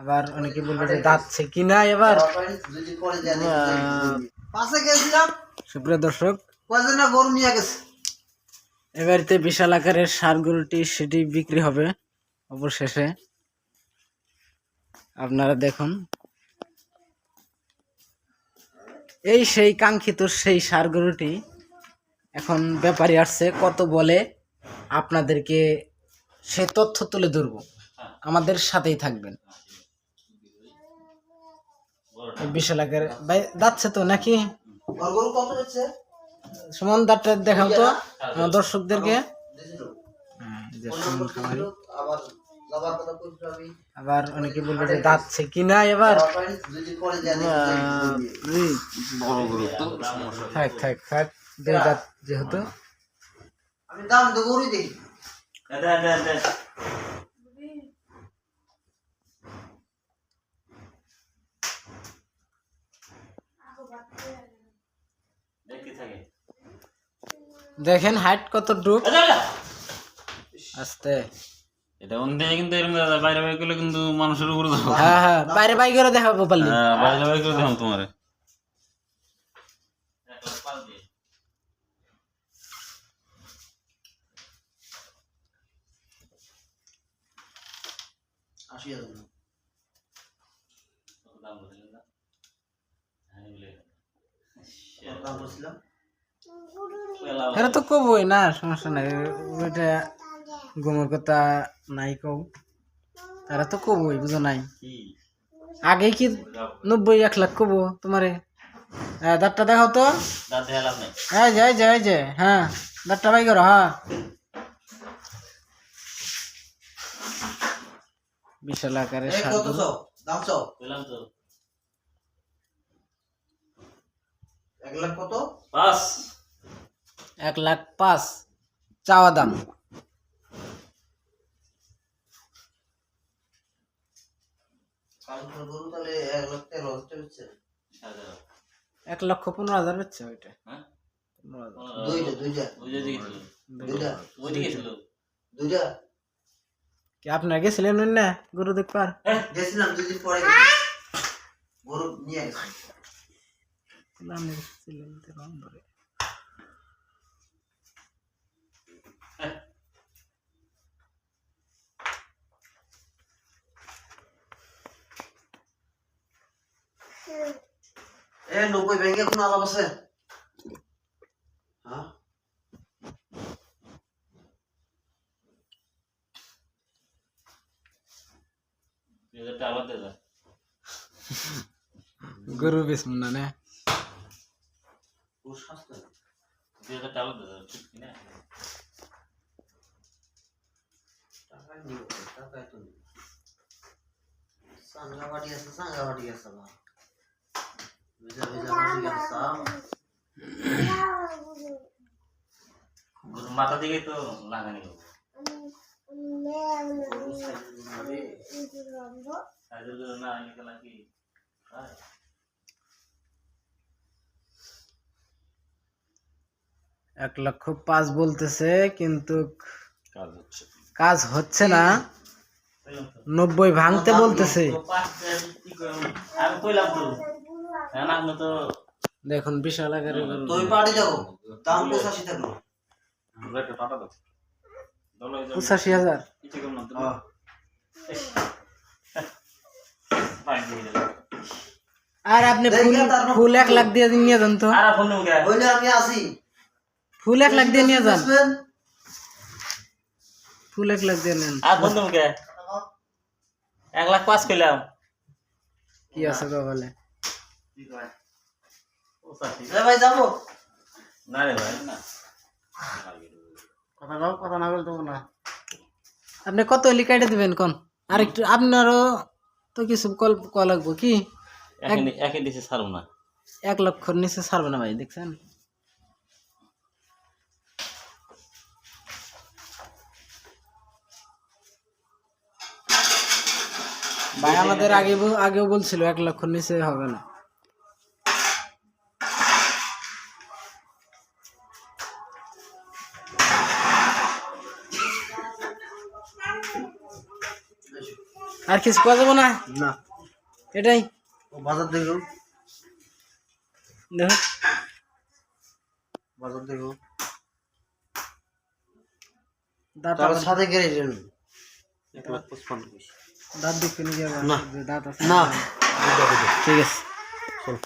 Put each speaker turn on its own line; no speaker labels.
আবার অনেকে বলবে যে দাঁতছে কিনা এবার
পাশে গেছিলাম।
সুপ্রিয় দর্শক
কয়জন না গরু নিয়ে গেছে?
এবারেতে বিশাল আকারের সার গরুটি সেটি বিক্রি হবে অবশেষে। আপনারা দেখুন। এই সেই কাঙ্ক্ষিত সেই সার গরুটি এখন ব্যাপারী আসছে কত বলে আপনাদেরকে সে তথ্য তুলে ধরবো। আমাদের সাথেই থাকবেন। বিশাল আকারের ভাই যাচ্ছে তো নাকি?
ওর গরু কত হচ্ছে
সুমন দাঁতটা দেখাও তো আমার দর্শকদেরকে। হ্যাঁ,
আবার বাবার কথা কইছো আমি
আবার অনেকে বলবে যে দাঁতছে কিনা এবার? থাক থাক থাক দুই দাঁত যেহেতু।
আমি দাম গরুই দেখি।
দেখেন হাইট কত ডুব আস্তে।
এটা অন্ধে কিন্তু এরকম দাদা বাইরে বাইরে গেলে কিন্তু মানুষের উপরে
হ্যাঁ হ্যাঁ বাইরে বাইরে করে দেখাবো পারলি।
হ্যাঁ, বাইরে বাইরে করে দেখুন তোমার।
আশি হাজার। দাম বলছিলাম
এটা তো কবই না সমস্যা নাই। ওইটা গোমর কথা নাই কব তারা তো কবই বুঝো নাই। আগে কি নব্বই এক লাখ কব তোমারে? হ্যাঁ দাঁতটা দেখাও তো। এই যে এই যে হ্যাঁ দাঁতটা বাই করো হ্যাঁ। বিশাল
আকারে দাম চাও? এক লাখ কত?
এক লাখ পাঁচ। চাওয়া দাম।
এক
লক্ষ পনেরো হাজার বেচছে ওইটা। কি আপনার গেছিলেন না গরু দেখবার
গেছিলাম দুই দিন পরে গরু নিয়ে গেছি
আপনি গেছিলেন তো রংপুরে।
এ নব্বই ব্যাংকে কোনো আলাপ আছে হ্যাঁ
গরু বেশ না না
গরু স্বাস্থ্য টাকায় নিব টাকায় তো নিব সাঙ্গা বাড়ি আছে সাঙ্গা বাড়ি আছে বা ভিজা ভিজা বাড়ি আছে
মাথা দিকে তো লাগানি
গরু সাইকেল মারে
না নিকালা কি
এক লক্ষ পাঁচ বলতেছে কিন্তু
কাজ হচ্ছে।
না। নব্বই ভাঙতে বলতেছে।
হ্যাঁ না তো
দেখুন বিশাল
পঁচাশি
হাজার।
কিছু কম না তো।
হ্যাঁ।
আর আপনি ফুল এক লাখ দিয়ে নিয়ে যান তো।
আর
আমি আসি।
ফুল এক লাখ দিয়ে নিয়ে যান। ফুল এক লাখ দিয়ে নেন।
আর ফোন নুকে এক লাখ পাঁচ কইলাম।
কি আছে গো বলে?
ভাই যাব?
না রে ভাই। না
কথা কও কথা না বলতে না। আপনি কত হলি কেটে দিবেন কোন? আর একটু আপনারও তো কিছু কল কল লাগবো কি?
একে একে দিছে ছাড়ব না।
এক লক্ষর নিচে ছাড়বে না ভাই দেখছেন? ভাই আমাদের আগে আগেও বলছিল এক লক্ষ নিচে হবে না। আর কিছু করা যাব না?
না।
এটাই।
বাজার দেখো।
দেখো।
বাজার দেখো। তার সাথে গেলে এক লাখ পঁচপান্ন
দাঁত দেখতে নিয়ে যাব।
না।
দাঁত আছে।
না।
ঠিক আছে।
চল।